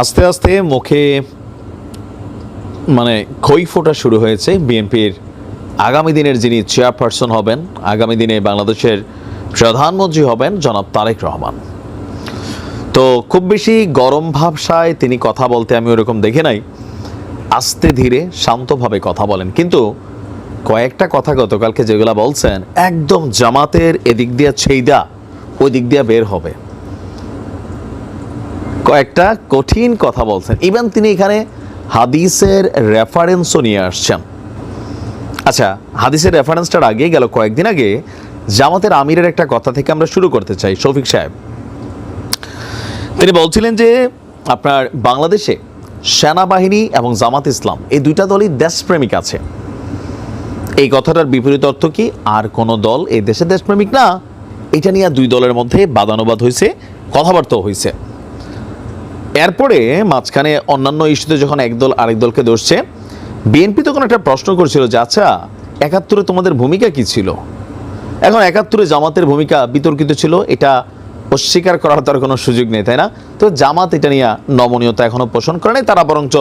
আস্তে আস্তে মুখে মানে খই ফোটা শুরু হয়েছে। বিএনপির আগামী দিনের যিনি চেয়ারপারসন হবেন, আগামী দিনে বাংলাদেশের প্রধানমন্ত্রী হবেন জনাব তারেক রহমান। তো খুব বেশি গরম ভাবসায় তিনি কথা বলতে আমি ওরকম দেখে নাই। আস্তে ধীরে, শান্তভাবে কথা বলেন। কিন্তু কয়েকটা কথা গতকালকে যেগুলা বলছেন, একদম জামাতের এদিক দিয়া ছেইদা ওই দিক দিয়া বের হবে। কয়েকটা কঠিন কথা বলছেন। ইভেন তিনি এখানে হাদিসের রেফারেন্সও নিয়ে আসছেন। আচ্ছা হাদিসের রেফারেন্সটার আগে গেল কয়েকদিন আগে জামাতের আমিরের একটা কথা থেকে আমরা শুরু করতে চাই, শফিক সাহেব। তিনি বলছিলেন যে, আপনার বাংলাদেশে সেনাবাহিনী এবং জামাত ইসলাম, এই দুইটা দলই দেশপ্রেমিক আছে। এই কথাটার বিপরীত অর্থ কি, আর কোন দল এই দেশে দেশপ্রেমিক না? এটা নিয়ে দুই দলের মধ্যে বাদানুবাদ হয়েছে কথাবার্তাও হয়েছে এরপরে মাঝখানে অন্যান্য ইস্যুতে যখন একদল আরেক দলকে দোষছে বিএনপি তখন একটা প্রশ্ন করছিল যে আচ্ছা একাত্তরে তোমাদের ভূমিকা কি ছিল? এখন একাত্তরে জামাতের ভূমিকা বিতর্কিত ছিল, এটা অস্বীকার করার তার কোনো সুযোগ নেই, তাই না? তো জামাত এটা নিয়ে নমনীয়তা এখনও পোষণ করে নাই, তারা বরঞ্চ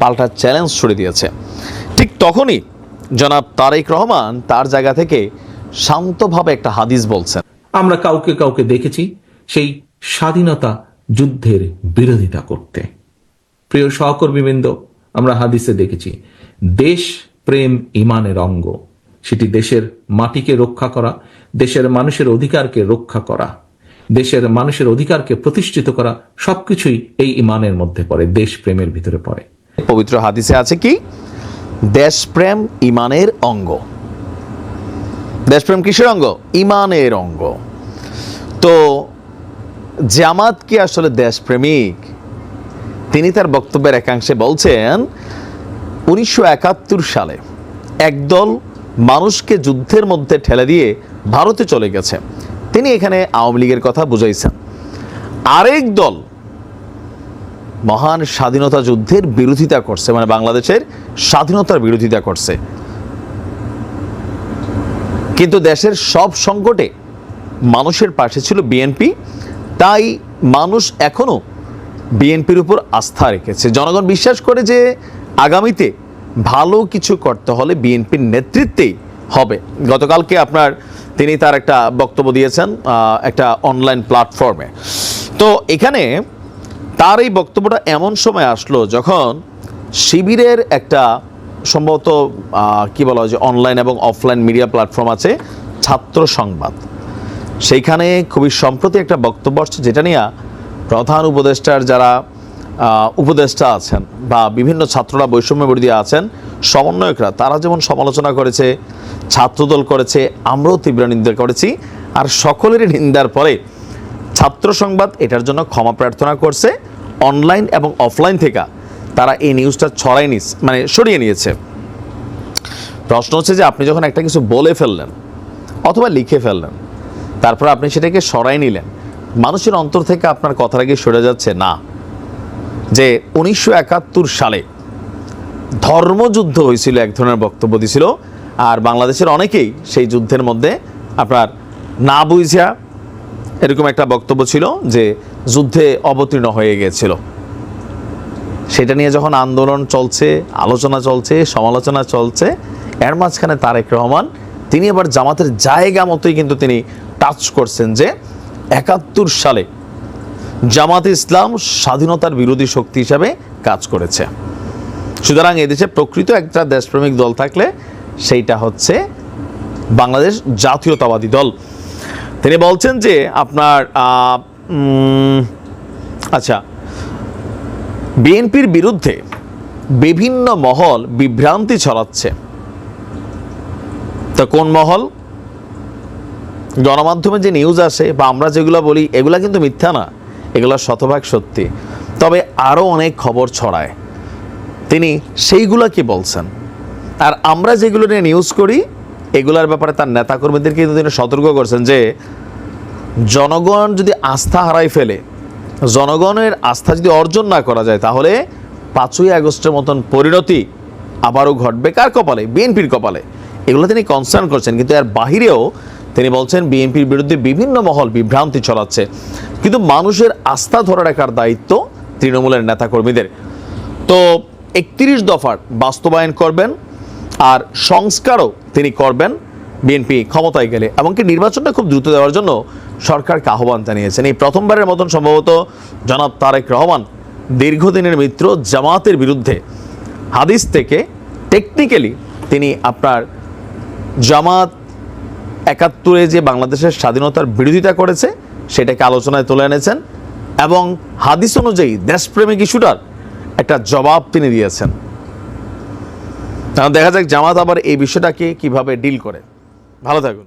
পাল্টা চ্যালেঞ্জ ছুড়ে দিয়েছে। ঠিক তখনই জনাব তারেক রহমান তার জায়গা থেকে শান্তভাবে একটা হাদিস বলছেন। আমরা কাউকে কাউকে দেখেছি, সেই স্বাধীনতা যুদ্ধের বিরোধিতা করতে। প্রিয় সহকর্মীবৃন্দ, আমরা হাদিসে দেখেছি, দেশ, প্রেম, ইমানের অঙ্গ। সেটি দেশের মাটিকে রক্ষা করা, দেশের মানুষের অধিকারকে রক্ষা করা, দেশের মানুষের অধিকারকে প্রতিষ্ঠিত করা, সবকিছুই এই ইমানের মধ্যে পড়ে, দেশ প্রেমের ভিতরে পড়ে। পবিত্র হাদিসে আছে কি? দেশপ্রেম ইমানের অঙ্গ। দেশপ্রেম কিসের অঙ্গ? ইমানের অঙ্গ। তো জামাত কি আসলে দেশপ্রেমিক? তিনি তার বক্তব্যের একাংশে বলছেন, উনিশশো একাত্তর সালে একদল মানুষকে যুদ্ধের মধ্যে ঠেলে দিয়ে ভারতে চলে গেছে। তিনি এখানে আওয়ামী লীগের কথা বুঝাইছেন। আরেক দল মহান স্বাধীনতা যুদ্ধের বিরোধিতা করছে মানে বাংলাদেশের স্বাধীনতার বিরোধিতা করছে। কিন্তু দেশের সব সংকটে মানুষের পাশে ছিল বিএনপি তাই মানুষ এখনও বিএনপির উপর আস্থা রেখেছে। জনগণ বিশ্বাস করে যে আগামীতে ভালো কিছু করতে হলে বিএনপির নেতৃত্বেই হবে। গতকালকে আপনার তিনি তার একটা বক্তব্য দিয়েছেন একটা অনলাইন প্ল্যাটফর্মে। তো এখানে তার এই বক্তব্যটা এমন সময় আসলো যখন শিবিরের একটা সম্ভবত কি বলা হয় যে অনলাইন এবং অফলাইন মিডিয়া প্ল্যাটফর্ম আছে, ছাত্র সংবাদ। সেইখানে খুবই সম্প্রতি একটা বক্তব্য আসছে যেটা নিয়ে প্রধান উপদেষ্টার যারা উপদেষ্টা আছেন বা বিভিন্ন ছাত্ররা বৈষম্য বিরোধী আছেন, সমন্বয়করা, তারা যেমন সমালোচনা করেছে, ছাত্রদল করেছে, আমরাও তীব্র নিন্দা করেছি, আর সকলেরই নিন্দার পরে ছাত্র সংবাদ এটার জন্য ক্ষমা প্রার্থনা করছে। অনলাইন এবং অফলাইন থেকে তারা এই নিউজটা ছড়াই নিস মানে সরিয়ে নিয়েছে। প্রশ্ন হচ্ছে যে আপনি যখন একটা কিছু বলে ফেললেন অথবা লিখে ফেললেন তারপর আপনি সেটাকে সরাই নিলেন। মানুষের অন্তর থেকে আপনার কথাটা কি সরে যাচ্ছে, না। যে উনিশশো একাত্তর সালে ধর্মযুদ্ধ হয়েছিল এক ধরনের বক্তব্য দিছিল, আর বাংলাদেশের অনেকেই সেই যুদ্ধের মধ্যে আপনার না বুঝিয়া এরকম একটা বক্তব্য ছিল যে যুদ্ধে অবতীর্ণ হয়ে গিয়েছিল সেটা নিয়ে যখন আন্দোলন চলছে, আলোচনা চলছে, সমালোচনা চলছে, এর মাঝখানে তারেক রহমান, তিনি আবার জামাতের জায়গা মতোই কিন্তু তিনি টাচ করছেন যে একাত্তর সালে জামাত ইসলাম স্বাধীনতার বিরোধী শক্তি হিসাবে কাজ করেছে। সুতরাং এদেশে প্রকৃত একটা দেশপ্রেমিক দল থাকলে সেইটা হচ্ছে বাংলাদেশ জাতীয়তাবাদী দল। তিনি বলছেন যে আপনার আচ্ছা বিএনপির বিরুদ্ধে বিভিন্ন মহল বিভ্রান্তি ছড়াচ্ছে। তা কোন মহল? গণমাধ্যমে যে নিউজ আসে বা আমরা যেগুলো বলি, এগুলা কিন্তু মিথ্যা না। এগুলো শতভাগ সত্যি। তবে আরও অনেক খবর ছড়ায়। তিনি সেইগুলা কি বলছেন? আর আমরা যেগুলো নিয়ে নিউজ করি, এগুলার ব্যাপারে তার নেতাকর্মীদেরকে কিন্তু তিনি সতর্ক করছেন যে, জনগণ যদি আস্থা হারাই ফেলে, জনগণের আস্থা যদি অর্জন না করা যায়, তাহলে পাঁচই আগস্টের মতন পরিণতি আবারও ঘটবে। কার কপালে? বিএনপির কপালে। এগুলো তিনি কনসার্ন করছেন। কিন্তু এর বাহিরেও তিনি বলছেন, বিএনপির বিরুদ্ধে বিভিন্ন মহল বিভ্রান্তি ছড়াচ্ছে, কিন্তু মানুষের আস্থা ধরে রাখার দায়িত্ব তৃণমূলের নেতাকর্মীদের। তো একত্রিশ দফার বাস্তবায়ন করবেন আর সংস্কারও তিনি করবেন বিএনপি ক্ষমতায় গেলে, এমনকি নির্বাচনটা খুব দ্রুত দেওয়ার জন্য সরকারকে আহ্বান জানিয়েছেন। এই প্রথমবারের মতন সম্ভবত জনাব তারেক রহমান দীর্ঘদিনের মিত্র জামাতের বিরুদ্ধে হাদিস থেকে টেকনিক্যালি তিনি আপনার জামাত একাত্তরে যে বাংলাদেশের স্বাধীনতার বিরোধিতা করেছে, সেটাকে আলোচনায় তুলে এনেছেন এবং হাদিস অনুযায়ী দেশপ্রেমিক ইস্যুটার একটা জবাব তিনি দিয়েছেন। দেখা যাক জামাত আবার এই বিষয়টাকে কীভাবে ডিল করে। ভালো থাকুন।